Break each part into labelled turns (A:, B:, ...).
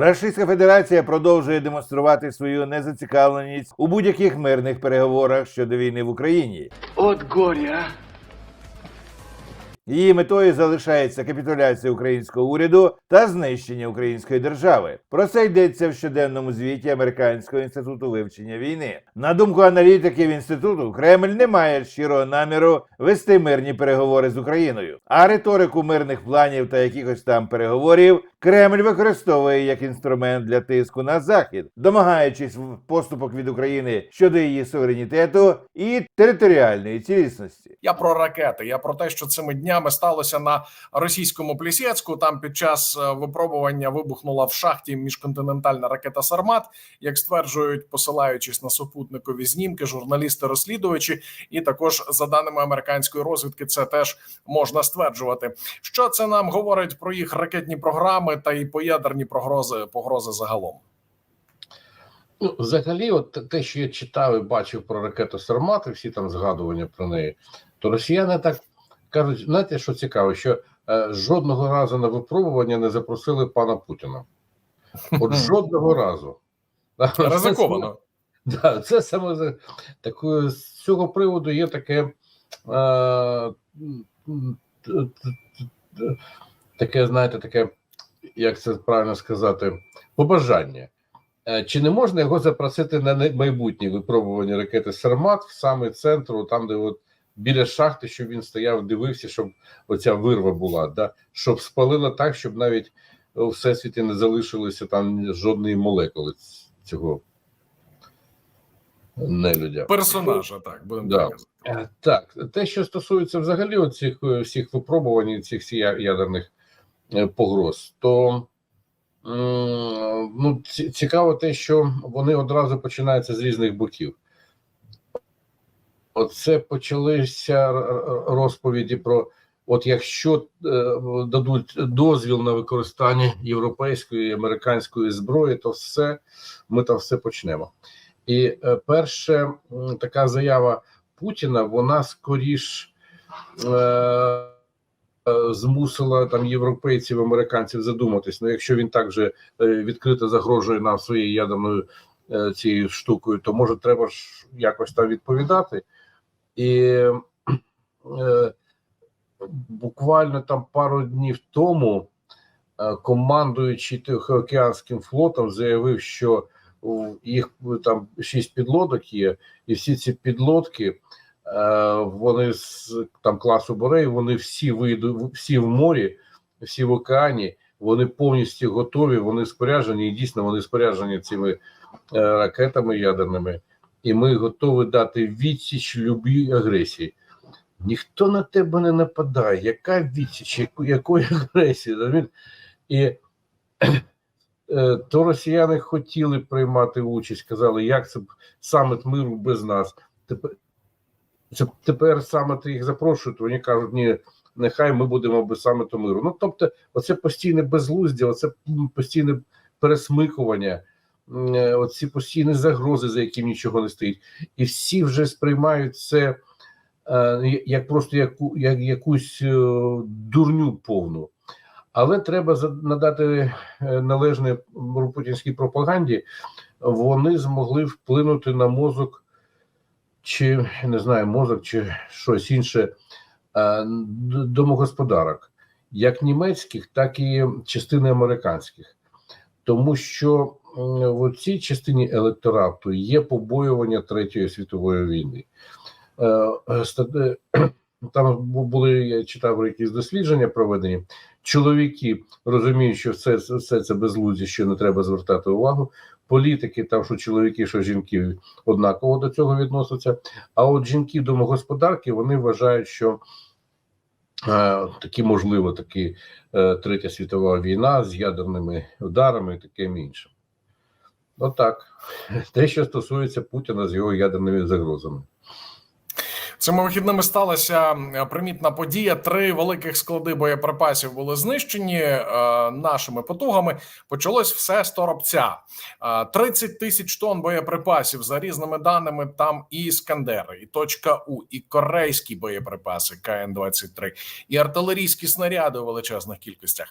A: Російська Федерація продовжує демонструвати свою незацікавленість у будь-яких мирних переговорах щодо війни в Україні.
B: От горе, а!
A: Її метою залишається капітуляція українського уряду та знищення української держави. Про це йдеться в щоденному звіті Американського інституту вивчення війни. На думку аналітиків інституту, Кремль не має щирого наміру вести мирні переговори з Україною, а риторику мирних планів та якихось там переговорів Кремль використовує як інструмент для тиску на захід, домагаючись в- поступок від України щодо її суверенітету і територіальної цілісності.
C: Я про ракети. Я про те, що цими днями сталося на російському Плісєцьку. Там під час е, випробування вибухнула в шахті міжконтинентальна ракета Сармат, як стверджують, посилаючись на супутникові знімки, журналісти-розслідувачі, і також за даними американської розвідки, це теж можна стверджувати. Що це нам говорить про їх ракетні програми та і по ядерні погрози погрози загалом?
D: Ну, взагалі, от те, що я читав і бачив про ракету Сармат, і всі там згадування про неї, то росіяни так кажуть: знаєте, що цікаво, що е, жодного разу на випробування не запросили пана Путіна. От жодного разу.
C: Ризиковано.
D: Да, це саме за такою з цього приводу є таке. Е, таке, знаєте, таке, як це правильно сказати, побажання. Е, Чи не можна його запросити на майбутнє випробування ракети Сармат в саме центру, там, де от біля шахти, щоб він стояв, дивився, щоб оця вирва була, да? щоб спалила так, щоб навіть у всесвіті не залишилося там жодної молекули цього нелюдя.
C: Персонажа, так будемо
D: Да.
C: так казати.
D: Е, Так, те, що стосується взагалі оцих е, всіх випробувань, цих ядерних е, погроз, то ну, цікаво те, що вони одразу починаються з різних боків. Оце почалися розповіді про: от якщо е, дадуть дозвіл на використання європейської і американської зброї, то все ми там все почнемо. І е, перша така заява Путіна, вона скоріш е, е, змусила там європейців, американців задуматись. Ну, якщо він так же відкрито загрожує нам своєю ядерною цією штукою, то може треба ж якось там відповідати. І е, буквально там пару днів тому е, командуючий Тихоокеанським флотом заявив, що їх там шість підлодок є, і всі ці підлодки е, вони з там класу Борей, вони всі вийдуть, всі в морі, всі в океані, вони повністю готові, вони споряджені, і дійсно вони споряджені цими ракетами ядерними, і ми готові дати відсіч любій агресії. Ніхто на тебе не нападає. Яка відсіч, яку, якої агресії? розумієте? І е, то росіяни хотіли приймати участь, казали, як це саміт миру без нас. Тепер, тепер саміти їх запрошують, вони кажуть, ні, нехай ми будемо без саміту миру. Ну, тобто, оце постійне безглуздя, оце постійне пересмикування, оці постійні загрози, за яким нічого не стоїть. І всі вже сприймають це е, як просто яку, як якусь е, дурню повну. Але треба надати е, належне путінській пропаганді. Вони змогли вплинути на мозок, чи не знаю, мозок, чи щось інше е, домогосподарок, як німецьких, так і частини американських. Тому що в цій частині електорату є побоювання Третьої світової війни. Е, е, е, Там були, я читав якісь дослідження проведені. Чоловіки розуміють, що все, все це безлуздя, що не треба звертати увагу. Політики, там що чоловіки, що жінки однаково до цього відносяться. А от жінки домогосподарки вони вважають, що такі можливо, такі третя світова війна з ядерними ударами і таким іншим. Отак. Те, що стосується Путіна з його ядерними загрозами.
C: Цими вихідними сталася е, примітна подія. Три великих склади боєприпасів були знищені е, нашими потугами. Почалось все з торопця. Е, 30 тисяч тонн боєприпасів за різними даними. Там і іскандери, і точка У, і корейські боєприпаси КН 23 і артилерійські снаряди у величезних кількостях.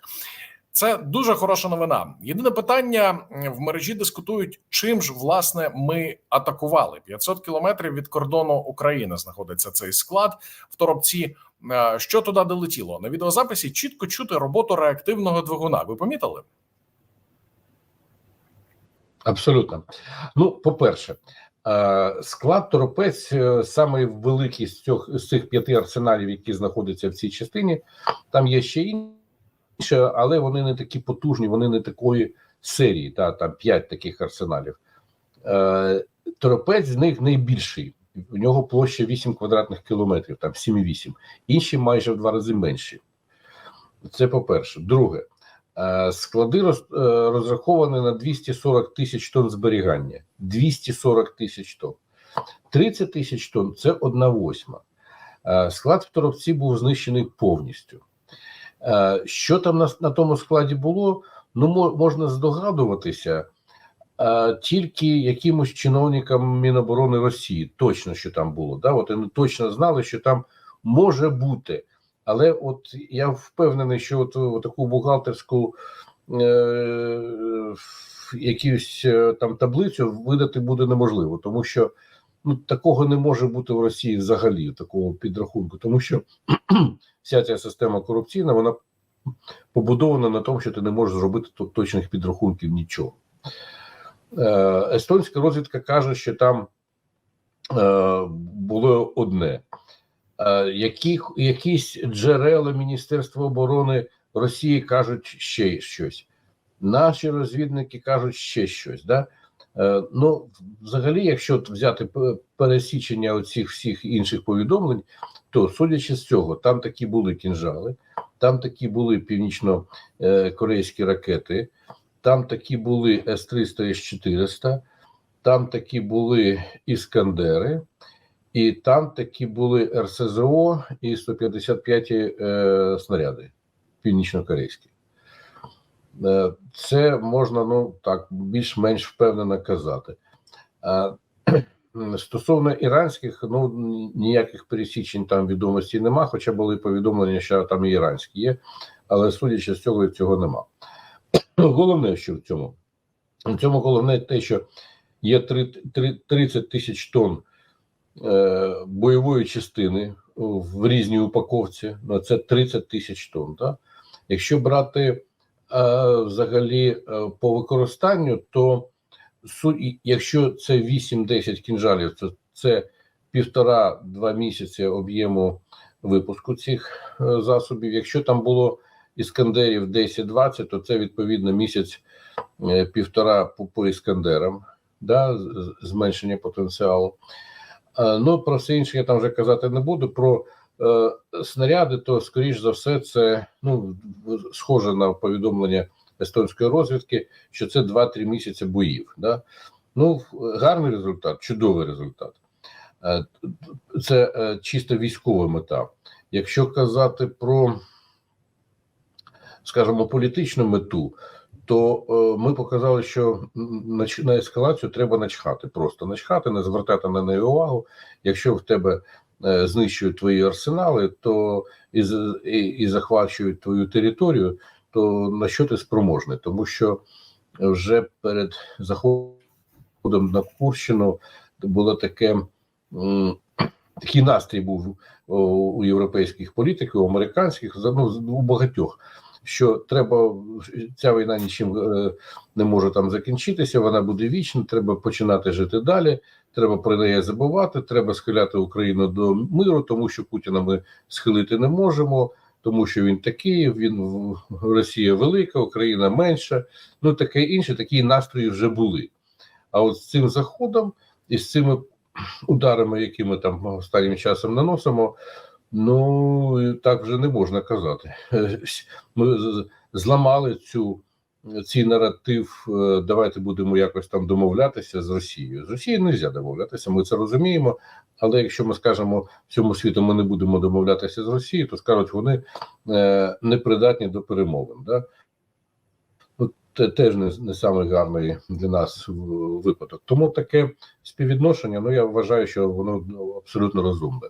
C: Це дуже хороша новина. Єдине питання в мережі дискутують, чим ж власне ми атакували. 500 кілометрів від кордону України знаходиться цей склад в Торопці. Е, Що туди долетіло? На відеозаписі чітко чути роботу реактивного двигуна. Ви помітили?
D: Абсолютно. Ну, по-перше, е, склад торопець е, самий великий з цих, з цих п'яти арсеналів, які знаходяться в цій частині. Там є ще інше, але вони не такі потужні, вони не такої серії. Та, там п'ять таких арсеналів. Е, Торопець з них найбільший. У нього площа 8 квадратних кілометрів, там 7,8. Інші майже в два рази менші. Це по-перше. Друге, Е, Склади е, розраховані на 240 тисяч тонн зберігання. 240 тисяч тонн. 30 тисяч тонн це одна восьма. Е, Склад в Торопці був знищений повністю. Е, Що там на, на тому складі було? Ну, мо- можна здогадуватися е, тільки якимось чиновникам Міноборони Росії. Точно, що там було. Да? От вони точно знали, що там може бути. Але от я впевнений, що от, от таку бухгалтерську е, якусь е, там таблицю видати буде неможливо, тому що ну такого не може бути в Росії взагалі, такого підрахунку, тому що вся ця система корупційна, вона побудована на тому, що ти не можеш зробити точних підрахунків нічого. Е, естонська розвідка каже, що там е, було одне. Е, які, якісь джерела Міністерства оборони Росії кажуть ще щось. Наші розвідники кажуть ще щось. Да? Е, ну, взагалі, якщо взяти пересічення оцих всіх інших повідомлень, то судячи з цього, там такі були кінжали, там такі були північно-корейські ракети, там такі були С-300 С-400, там такі були іскандери. І там такі були РСЗО і 155 е, снаряди північно-корейські. Е, це можна ну так більш-менш впевнено казати. Стосовно іранських, ну ніяких пересічень там відомості нема, хоча були повідомлення, що там і іранські є, але судячи з цього, цього нема. Головне, що в цьому? В цьому головне те, що є три- три- 30 тисяч тонн е, бойової частини в різній упаковці, ну це 30 тисяч тонн. Да? Якщо брати взагалі е, по використанню, то якщо це 8-10 кінжалів, то це півтора-два місяці об'єму випуску цих е, засобів. Якщо там було іскандерів 10-20, то це відповідно місяць е, півтора по, по іскандерам, да, зменшення потенціалу. Е, Ну, про все інше я там вже казати не буду. Про е, снаряди, то, скоріш за все, це ну, схоже на повідомлення естонської розвідки, що це 2-3 місяці боїв. Да? Ну, гарний результат, чудовий результат. Е, Це е, чисто військова мета. Якщо казати про, скажімо, політичну мету, то е, ми показали, що на ескалацію треба начхати, просто начхати, не звертати на неї увагу. Якщо в тебе е, знищують твої арсенали, то і, і, і захвачують твою територію, то на що ти спроможний? Тому що вже перед заходом на Курщину було таке. Такий настрій був у європейських політиків, у американських, ну, у багатьох, що треба ця війна нічим е, не може там закінчитися, вона буде вічна, треба починати жити далі, треба про неї забувати, треба схиляти Україну до миру, тому що Путіна ми схилити не можемо, тому що він такий, він Росія велика, Україна менша, ну таке інше, такі настрої вже були. А от з цим заходом і з цими ударами, які ми там останнім часом наносимо, ну так вже не можна казати. Ми зламали цю. Цей наратив, е, давайте будемо якось там домовлятися з Росією. З Росією не можна домовлятися, ми це розуміємо. Але якщо ми скажемо всьому світу, ми не будемо домовлятися з Росією, то скажуть, вони е, непридатні до перемовин. Да? Ну, це теж не, не самий гарний для нас випадок. Тому таке співвідношення, ну я вважаю, що воно ну, абсолютно розумне.